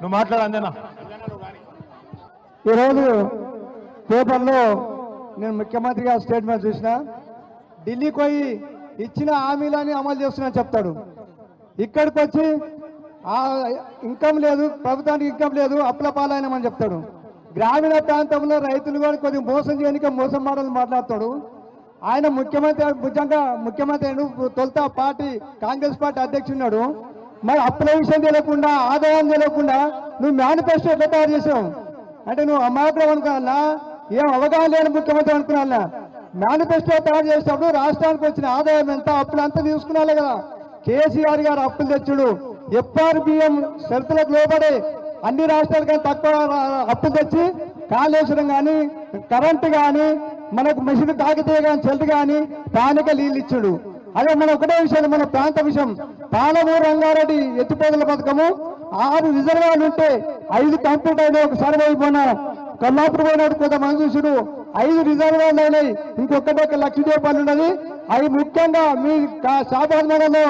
నువ్వు మాట్లాడు అందేనా ఈరోజు పేపర్లో నేను ముఖ్యమంత్రి గారి స్టేట్మెంట్ చూసిన ఢిల్లీకి పోయి ఇచ్చిన హామీలని అమలు చేస్తున్నా చెప్తాడు. ఇక్కడికి వచ్చి ఆ ఇన్కమ్ లేదు ప్రభుత్వానికి ఇన్కమ్ లేదు అప్పుల పాలైనమని చెప్తాడు. గ్రామీణ ప్రాంతంలో రైతులు కూడా కొద్దిగా మోసం చేయడానికి మోసం మాటలు మాట్లాడతాడు. ఆయన ముఖ్యమంత్రి నిజంగా ముఖ్యమంత్రి తొలుత పార్టీ కాంగ్రెస్ పార్టీ అధ్యక్షున్నాడు మరి అప్పుల విషయం తెలియకుండా ఆదాయం తెలియకుండా నువ్వు మేనిఫెస్టో ఎట్లా తయారు చేసావు? అంటే నువ్వు అమాయకుడు అనుకున్నా ఏం అవగాహన లేని ముఖ్యమంత్రి అనుకున్నా మేనిఫెస్టో తయారు చేసినప్పుడు రాష్ట్రానికి వచ్చిన ఆదాయం ఎంత? అప్పులు అంతా తీసుకున్నాలే కదా. కేసీఆర్ గారు అప్పులు తెచ్చుడు. ఎఫ్ఆర్బిఎం షరతులకు లోబడి అన్ని రాష్ట్రాలకైనా తక్కువ అప్పులు తెచ్చి కాళేశ్వరం కానీ కరెంటు కానీ మనకు మిషన్ తాగితే కానీ చెల్లు కానీ స్థానిక నీళ్ళు ఇచ్చుడు. అదే మన ఒకటే విషయం మన ప్రాంత విషయం. పాలమూరు రంగారెడ్డి ఎత్తిపోతల పథకము ఆరు రిజర్వాలు ఉంటే ఐదు కంప్లీట్ అయినాయి ఒక సర్వే అయిపోయినా కొల్లాపూర్ పోయినాడు కొంతమంది చూసుడు ఐదు రిజర్వాలు అయినాయి ఇంకొకటి ఒక లక్ష రూపాయలు ఉన్నది. అవి ముఖ్యంగా మీ కా- షాబాద్ నగర్లో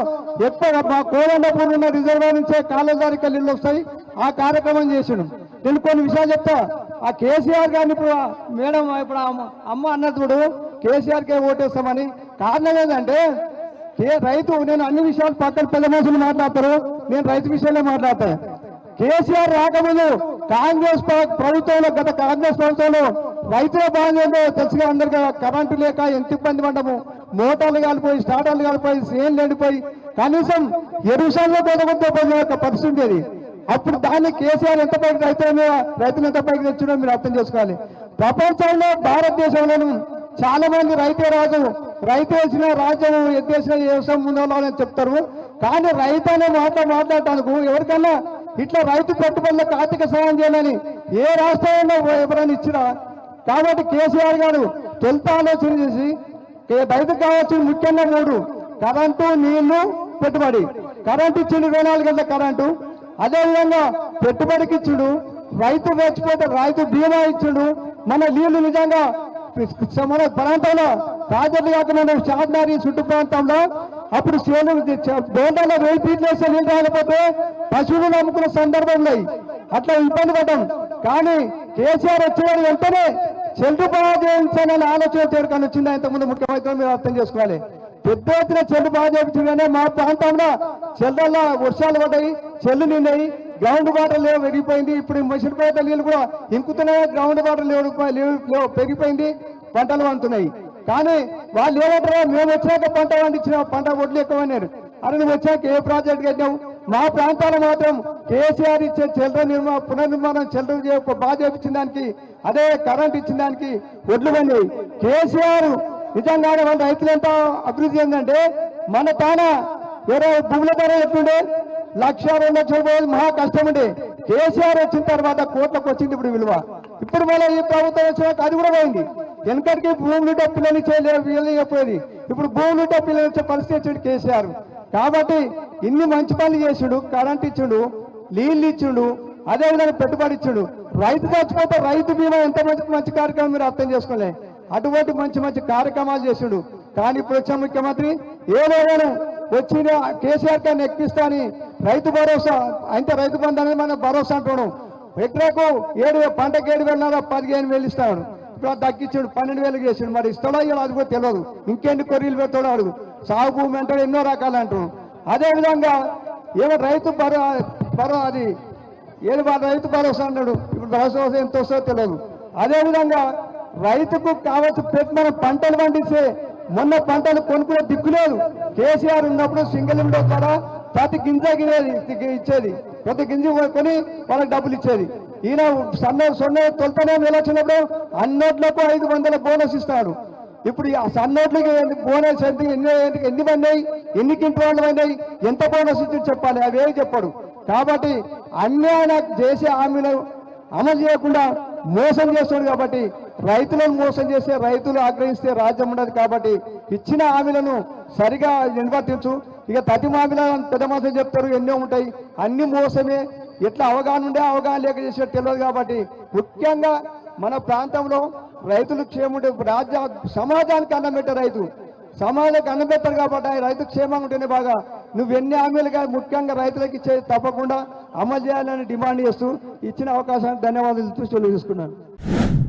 ఎక్కువ మా కోదండపూర్ ఉన్న రిజర్వాయర్ నుంచే కాలేజారికి నీళ్ళు వస్తాయి. ఆ కార్యక్రమం చేసిండు. నేను కొన్ని విషయాలు చెప్తా. ఆ కేసీఆర్ గారిని ఇప్పుడు మేడం ఇప్పుడు అమ్మ- అమ్మ అన్నప్పుడు కేసీఆర్కే ఓటేస్తామని. కారణం ఏంటంటే కే రైతు నేను అన్ని విషయాలు పక్కన పెద్ద మనుషులు మాట్లాడతారు. నేను రైతు విషయంలో మాట్లాడతాను కేసీఆర్ రాకముందు కాంగ్రెస్ ప్రభుత్వంలో గత కాంగ్రెస్ ప్రభుత్వంలో రైతుల బాధ్యత తెలుసుగా అందరికీ కరెంటు లేక ఎంత ఇబ్బంది పడ్డము. మోటార్లు కాలిపోయి స్టార్టర్లు కాలిపోయి సేన్లు ఎండిపోయి కనీసం ఎరుసంలో కొనుగోలు ఒక పరిస్థితి ఉండేది. అప్పుడు దాన్ని కేసీఆర్ ఎంత పైకి రైతుల మీద రైతులు ఎంత పైకి తెచ్చినో మీరు అర్థం చేసుకోవాలి. ప్రపంచంలో భారతదేశంలోనూ చాలా మంది రైతే రాజు రైతు వేసిన రాజ్యం ఎత్తేసిన వ్యవసాయం ముందని చెప్తారు కానీ రైతు అనే మాట మాట్లాడటానికి ఎవరికన్నా ఇట్లా రైతు పెట్టుబడులకు ఆర్థిక సహాయం చేయాలని ఏ రాష్ట్రంలో ఎవరైనా ఇచ్చినా కాబట్టి కేసీఆర్ గారు తొలుత ఆలోచన చేసి ఏ రైతుకు కావాల్సిన ముఖ్యంగా మూడు కరెంటు నీళ్ళు పెట్టుబడి. కరెంటు ఇచ్చిండు ఇరవై నాలుగు గంటల కరెంటు. అదేవిధంగా పెట్టుబడికి ఇచ్చిండు రైతు వేచిపోతే రైతు బీమా ఇచ్చిండు. మన నీళ్ళు నిజంగా మన ప్రాంతంలో రాజర్లు కాకుండా షాద్నారి చుట్టు ప్రాంతంలో అప్పుడు సేలు బోండాలో వెయ్యి ఫీట్లు వేస్తే నీళ్ళు రాకపోతే పశువులు నమ్ముకున్న సందర్భం ఉన్నాయి అట్లా ఇబ్బంది పడ్డాం. కానీ కేసీఆర్ వచ్చిన వెంటనే చెల్లు బాగా చేయించాలని ఆలోచన చేరుకొని వచ్చింది. ఇంతకుముందు ముఖ్యమంత్రి మీరు అర్థం చేసుకోవాలి. పెద్ద ఎత్తున చెల్లు బాగా చేయించిందనే మా ప్రాంతంలో చెల్లల్లో వర్షాలు పడ్డాయి చెల్లు నిండాయి. గ్రౌండ్ వాటర్ లేవు పెరిగిపోయింది. ఇప్పుడు మసిలిపోయేట నీళ్ళు కూడా ఇంకుతున్నాయి? గ్రౌండ్ వాటర్ లేవు లేవు పెరిగిపోయింది. పంటలు పండుతున్నాయి. కానీ వాళ్ళు ఏమంటారో? మేము వచ్చాక పంట పండించిన పంట ఒడ్లు ఎక్కువన్నారు అరే నువ్వు వచ్చాక ఏ ప్రాజెక్ట్ కట్టావు మా ప్రాంతాలు మాత్రం కేసీఆర్ ఇచ్చే చిల్లర నిర్మాణం పునర్నిర్మాణం చిల్లర బాధ్యత ఇచ్చిన దానికి అదే కరెంట్ ఇచ్చిన దానికి ఒడ్లు పండి కేసీఆర్ నిజంగానే వాళ్ళ రైతులు ఎంత అభివృద్ధి చెందంటే మన తాన వేరే భూముల ధర ఎట్లుండే? లక్ష రెండు లక్షల రూపాయలు మహా కష్టం ఉండే కేసీఆర్ వచ్చిన తర్వాత కోట్లకు వచ్చింది ఇప్పుడు విలువ. ఇప్పుడు మళ్ళీ ఈ ప్రభుత్వం వచ్చినాక అది కూడా పోయింది. వెనకటికి భూములు పిల్లలు చేయలేకపోయేది ఇప్పుడు భూములు పిల్లలు వచ్చే పరిస్థితి వచ్చాడు కేసీఆర్. కాబట్టి ఇన్ని మంచి పనులు చేసిండు కరెంట్ ఇచ్చిండు నీళ్ళు ఇచ్చిండు అదేవిధంగా పెట్టుబడి ఇచ్చిండు. రైతు చచ్చిపోతే రైతు బీమా ఎంత మంచి మంచి కార్యక్రమం మీరు అర్థం చేసుకోలే. అటువంటి మంచి మంచి కార్యక్రమాలు చేసిండు. కానీ ఇప్పుడు వచ్చిన ముఖ్యమంత్రి ఏదైనా వచ్చిన కేసీఆర్ గారిని ఎక్కిస్తా అని రైతు భరోసా అంటే రైతు బంధు అనేది మన భరోసా అంటున్నాం ఎకరాకు ఏడు పంటకు ఏడు వేల పదిహేను వేలు ఇస్తాడు. ఇప్పుడు తగ్గించాడు పన్నెండు వేలు చేసాడు. మరి ఇస్తాడో ఇలా అది కూడా తెలియదు. ఇంకెన్ని కొర్రీలు పెడతాడో అడుగు. సాగు భూమి అంటాడు ఎన్నో రకాలు అంటున్నాం అదేవిధంగా ఏమో రైతు భరో భరో అది ఏడు రైతు భరోసా అన్నాడు. ఇప్పుడు భరోసా ఎంత వస్తుందో తెలియదు. అదేవిధంగా రైతుకు కావాల్సిన ప్రతి మనం పంటలు పండిస్తే మొన్న పంటలు కొనుక్కునే దిక్కు లేదు. కేసీఆర్ ఉన్నప్పుడు సింగిల్ విండో ద్వారా ప్రతి గింజ ఇచ్చేది. ప్రతి గింజ కొని వాళ్ళకి డబ్బులు ఇచ్చేది. ఈయన సన్న సొన్న తొలతనే వచ్చినప్పుడు అన్నోట్లకు ఐదు వందల బోనస్ ఇస్తాడు. ఇప్పుడు ఆ సన్నోట్లకి బోనస్ ఎంత ఎన్ని ఎన్ని పడినాయి ఎన్ని కింటాలు పడినాయి ఎంత బోనస్ ఇచ్చి చెప్పాలి. అవేవి చెప్పాడు. కాబట్టి అన్యాయ చేసే హామీలు అమలు చేయకుండా మోసం చేస్తాడు కాబట్టి రైతులను మోసం చేస్తే రైతులు ఆగ్రహిస్తే రాజ్యం ఉండదు కాబట్టి ఇచ్చిన హామీలను సరిగా నిర్వర్తించు. ఇక తటి హామీల పెద్ద మోసం చెప్తారు ఎన్నో ఉంటాయి. అన్ని మోసమే. ఎట్లా అవగాహన ఉండే అవగాహన లేక చేసేది తెలియదు కాబట్టి ముఖ్యంగా మన ప్రాంతంలో రైతులు క్షేముంటే రాజ్య సమాజానికి అన్నం పెట్టే రైతు. సమాజానికి అన్నబెత్తారు కాబట్టి రైతు క్షేమంగా ఉంటేనే బాగా. నువ్వు ఎన్ని హామీలుగా ముఖ్యంగా రైతులకు ఇచ్చే తప్పకుండా అమలు చేయాలని డిమాండ్ చేస్తూ ఇచ్చిన అవకాశానికి ధన్యవాదాలు ఇస్తూ